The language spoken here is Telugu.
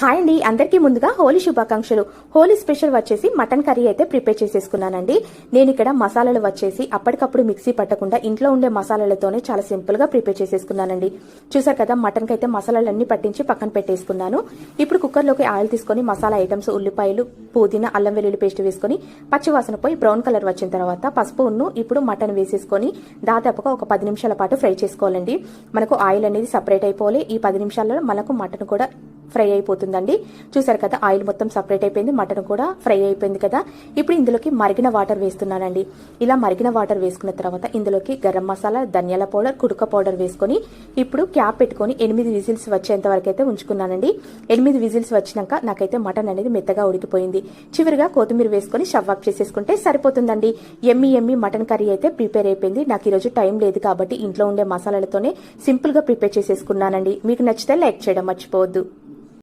హాయ్ అండి. అందరికీ ముందుగా హోలీ శుభాకాంక్షలు. హోలీ స్పెషల్ వచ్చేసి మటన్ కర్రీ అయితే ప్రిపేర్ చేసేసుకున్నానండి. నేను ఇక్కడ మసాలాలు వచ్చేసి అప్పటికప్పుడు మిక్సీ పట్టకుండా ఇంట్లో ఉండే మసాలాలతోనే చాలా సింపుల్గా ప్రిపేర్ చేసేసుకున్నానండి. చూసారు కదా మటన్కి అయితే మసాలాలన్నీ పట్టించి పక్కన పెట్టేసుకున్నాను. ఇప్పుడు కుక్కర్లోకి ఆయిల్ తీసుకొని మసాలా ఐటమ్స్ ఉల్లిపాయలు పుదీనా అల్లం వెల్లుల్లి పేస్ట్ వేసుకొని పచ్చివాసన పోయి బ్రౌన్ కలర్ వచ్చిన తర్వాత పసుపు ఉన్ను ఇప్పుడు మటన్ వేసేసుకొని దాదాపుగా ఒక పది నిమిషాల పాటు ఫ్రై చేసుకోవాలండి. మనకు ఆయిల్ అనేది సపరేట్ అయిపోవాలి. ఈ పది నిమిషాల్లో మనకు మటన్ కూడా ఫ్రై అయిపోతుందండి. చూసారు కదా ఆయిల్ మొత్తం సపరేట్ అయిపోయింది మటన్ కూడా ఫ్రై అయిపోయింది కదా. ఇప్పుడు ఇందులోకి మరిగిన వాటర్ వేస్తున్నానండి. ఇలా మరిగిన వాటర్ వేసుకున్న తర్వాత ఇందులోకి గరం మసాలా ధనియాల పౌడర్ కుడుక పౌడర్ వేసుకొని ఇప్పుడు క్యాప్ పెట్టుకొని ఎనిమిది విజిల్స్ వచ్చేంత వరకు అయితే ఉంచుకున్నానండి. ఎనిమిది విజిల్స్ వచ్చినాక నాకైతే మటన్ అనేది మెత్తగా ఉడికిపోయింది. చివరిగా కొత్తిమీర వేసుకొని షవ్ చేసేసుకుంటే సరిపోతుందండి. ఎమ్మి ఎమ్మి మటన్ కర్రీ అయితే ప్రిపేర్ అయిపోయింది. నాకు ఈరోజు టైం లేదు కాబట్టి ఇంట్లో ఉండే మసాలాలతోనే సింపుల్గా ప్రిపేర్ చేసేసుకున్నానండి. మీకు నచ్చితే లైక్ చేయడం మర్చిపోవద్దు.